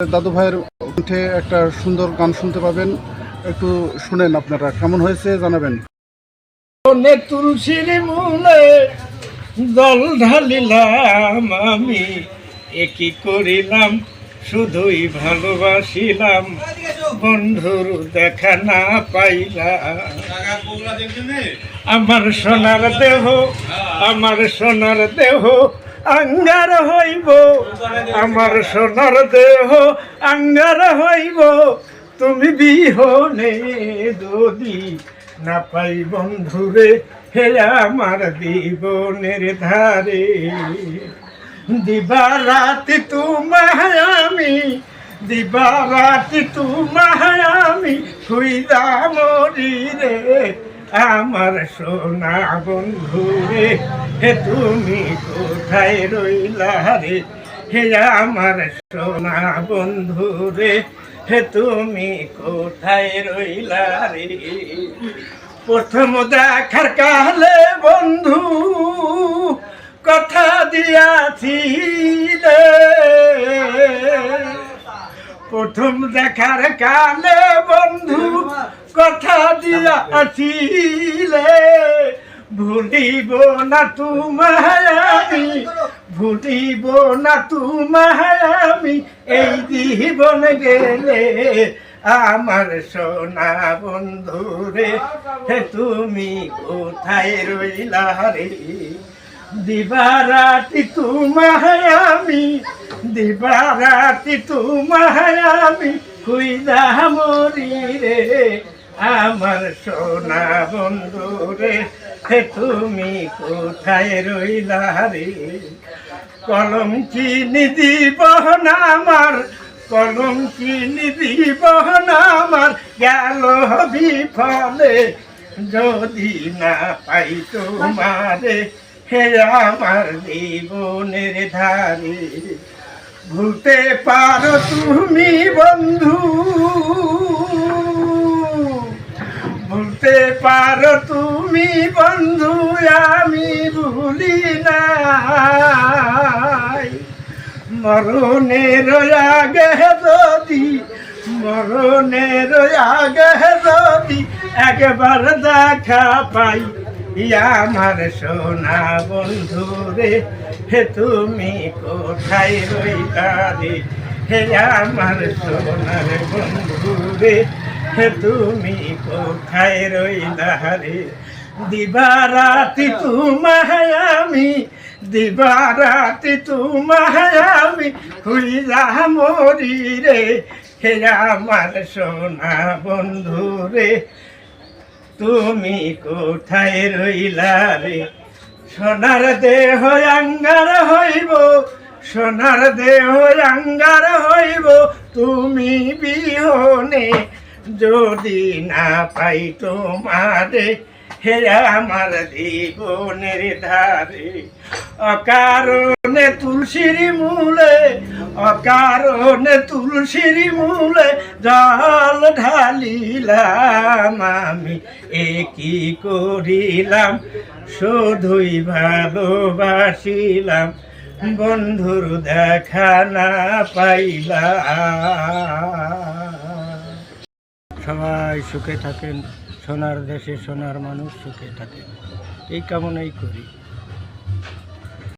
দাদু ভাইয়ের কণ্ঠে একটা সুন্দর গান শুনতে পাবেন। একটু শুনেন আপনারা, কেমন হয়েছে জানাবেন। জল ঢালিলাম আমি একই করিলাম? শুধুই ভালোবাসিলাম, বন্ধুর দেখা না পাইলাম। আমার সোনার দেহ, আমার সোনার দেহ আঙ্গার হইব। আমার সোনার দেহ আঙ্গার হইব। তুমি বিহনে যদি না পাই বন্ধুরে হে আমার জীবনের ধারে। দিবা রাতি তোমায় আমি, দিবা রাতি তোমায় আমি খুইদা মরি রে। আমার সোনা বন্ধু রে, হে তুমি কোথায় রইলা রে? হে আমার সোনা বন্ধু রে, হে তুমি কোথায় রইলা রে? প্রথম দেখার কালে বন্ধু, কথা দিয়াছিলে। প্রথম দেখার কালে বন্ধু কথা দিয়াছিলে ভুলিব না তোমায় আমি ভুলিব না তোমায় আমি এই জীবন গেলে আমার সোনা বন্ধু রে হে তুমি কোথায় রইলা রে? দিবারাতি তোমায় আমি দিবারাতি তোমায় আমি খুইদা মরি রে আমার সোনা বন্ধু রে তুমি কোথায় রইলা রে? কলম চিনি দিব না আমার, কলম চিনি দিব না আমার, গেল বিফলে যদি না পাই তোমারে, হে আমার জীবনের ধারে। ভুলতে পারো তুমি বন্ধু। ভুলতে পারো তুমি বন্ধু, আমি ভুলি নাই। মরণের আগে যদি, মরণের আগে যদি একবার দেখা পাই আমার সোনা বন্ধু রে, হে তুমি কোথায় রইলা রে হে আমার সোনার বন্ধু রে তুমি কোথায় রইলা রে? দিবারাতি তোমায় আমি, দিবারাতি তোমায় আমি মরি রে। হে আমার সোনা বন্ধু রে, তুমি কোথায় রইলা রে? সোনার দেহ আঙ্গার হইব, সোনার দেহ আঙ্গার হইব, তুমি বিহনে যদি না পাই তোমারে, হে আমার জীবনের ধারে। অকারণে তুলসীর মূলে, অকারণে তুলসীর মূলে জল ঢালিলাম আমি একই করিলাম? শুধুই ভালোবাসিলাম, বন্ধুর দেখা না পাইলাম। সবাই সুখে থাকেন সোনার দেশে সোনার মানুষ সুখে থাকেন। এই কামনাই করি।